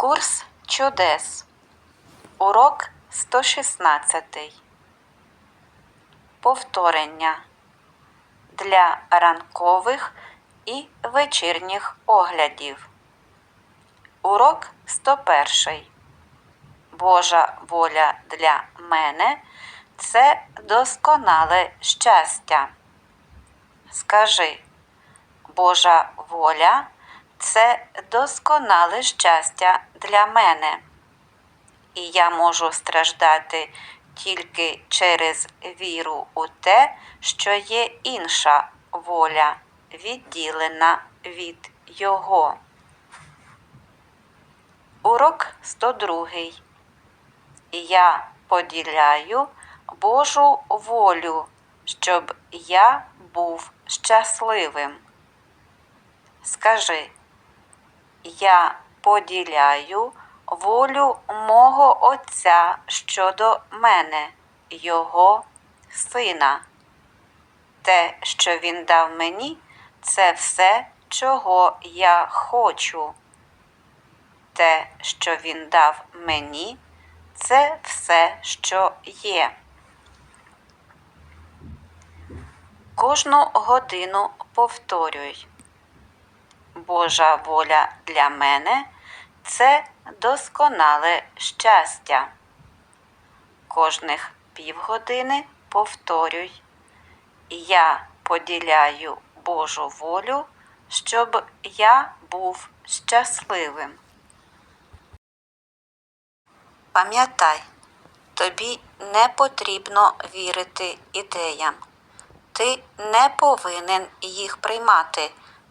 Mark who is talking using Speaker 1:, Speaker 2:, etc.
Speaker 1: Курс чудес. Урок 116. Повторення для ранкових і вечірніх оглядів. Урок 101. Божа воля для мене це досконале щастя. Скажи, Божа воля це досконале щастя для мене. І я можу страждати тільки через віру у те, що є інша воля, відділена від Його. Урок 102. Я поділяю Божу волю, щоб я був щасливим. Скажи, я поділяю волю мого Отця щодо мене, Його Сина. Те, що Він дав мені, це все, чого я хочу. Те, що Він дав мені, це все, що є. Кожну годину повторюй. Божа воля для мене це досконале щастя. Кожних півгодини повторюй. Я поділяю Божу волю, щоб я був щасливим. Пам'ятай, тобі не потрібно вірити ідеям. Ти не повинен їх приймати